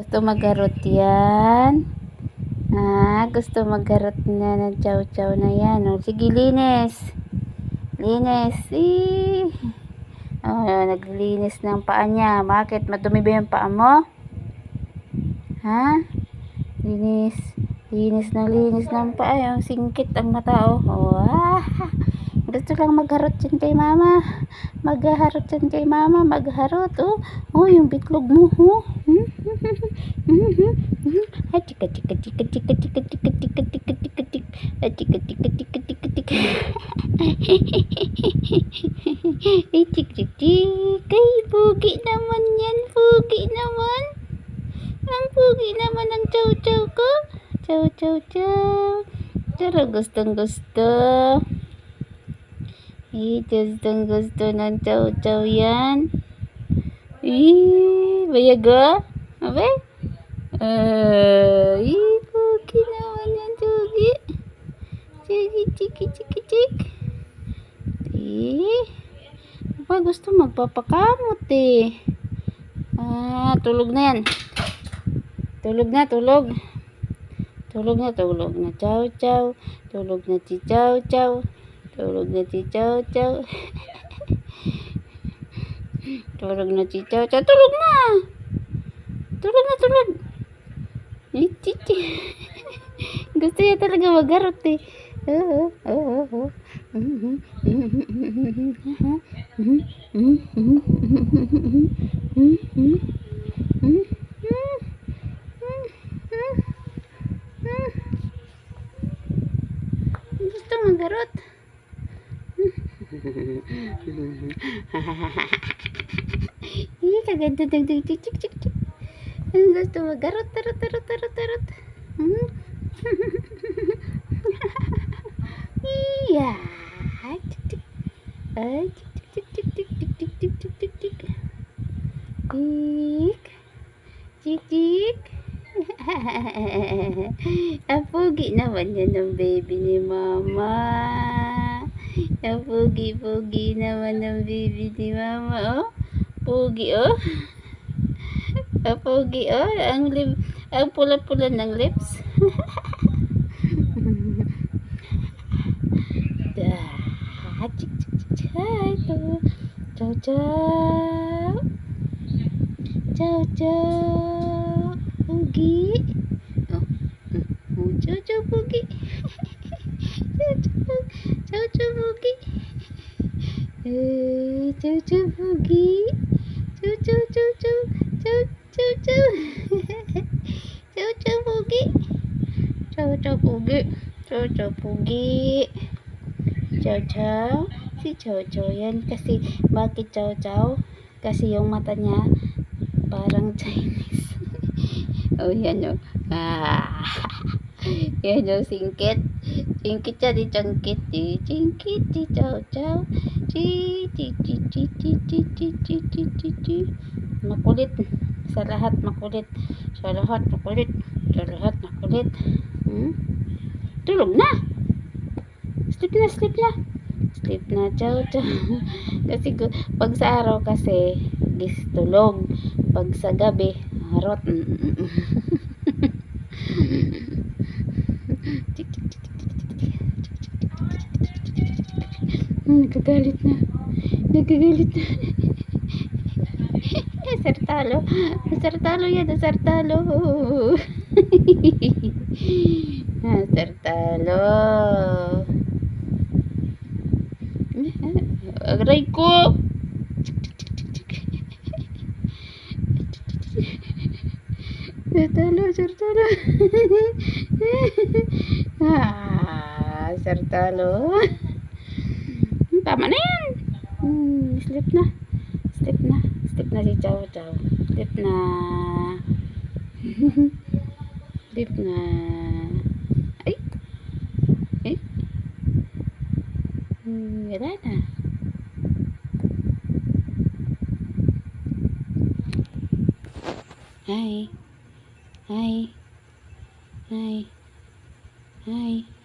Gusto magharot yan? Ah, gusto magharot na ng chow-chow na yan. O, sige, linis. Linis. Eh. Oh, naglinis ng paa niya. Bakit? Madumi ba yung paa mo? Ha? Linis. Linis ng linis ng paa. Yung singkit ang mata, oh. oh ah. Gusto lang magharot dyan kay mama. Magharot dyan kay mama. Magharot, oh. Oh, yung bitlog mo, oh. Hmm? Ay, chika, chika, chika, chika, chika, chika, chika, chika, chika, chika. Ay, chika, chika, chika, chika, chika. Ay, chik, chik, chik. Ay, pugi naman yan. Pugi naman. Ang pugi naman ng chow-chow ko. Chow-chow-chow. Pero gustong gusto. Eh, gustong gusto ng chow-chow yan. Eh, bayaga? Abe? Uh, eh, pugi naman yan, chugi. Chugi, chiki, chiki, chik. Eh, ba gusto magpapakamot eh. Ah, tulog na yan. Tulog na, tulog. Tulog na, tulog na, chow chow. Tulog na si chow chow. Tulog na si chow chow. tulog na si chow chow. Tulog na! Tulog na, tulog. Gusto niya talaga magharot eh. Oo, oo, oo. Gusto magharot. Ih, kaganda dag dag chik chik chik chik. Ang gusto magharot, tarot, tarot, tarot, tarot. Hmm? Iya. Ay, tik, tik. Ay, tik, tik, tik, tik, tik, tik, tik, tik, tik, tik. Tik. Tik, tik. Ang pogi naman yan ng baby ni mama. Ang pogi-pogi naman ng baby ni mama, oh. Pogi, oh. Ang pogi, oh. Ang, ang pula-pula ng lips. Ah. Ciao, ciao. Ciao, ciao. Pugi. Oh, oh, ciao, ciao, Pugi. Choo choo boogie. Choo choo choo choo choo choo choo. Choo choo boogie. Choo choo boogie. Choo choo boogie. Chow chow. Si Chow Chow yan kasi bakit Chow Chow? Kasi yung mata niya parang Chinese. oh yan yung. Ah. yan yung singkit. Changkit. Di chingkit di Chow Chow. Chi, chi, chi, chi, chi, chi, chi, chi, chi, chi, chi. Makulit. Sa lahat makulit. Sa lahat makulit. Sa lahat makulit. Hmm? Tulog na! Sleep na, sleep na. Sleep na, chow, chow. kasi pag sa araw kasi, gis tulog. Pag sa gabi, harot. Mm, mm, mm. Hmm, Nagagalit na. Nagagalit na. Sartalo. Sartalo yan, sartalo. Sartalo. Aray ko! Sartalo, sartalo. ah, sartalo. Tama na yan. Hmm, sleep na. Sleep na. Sleep na si Chow Chow. Sleep na. sleep na. Ay. Eh. Hmm, wala na. Hi. Hi. Hi. Hi.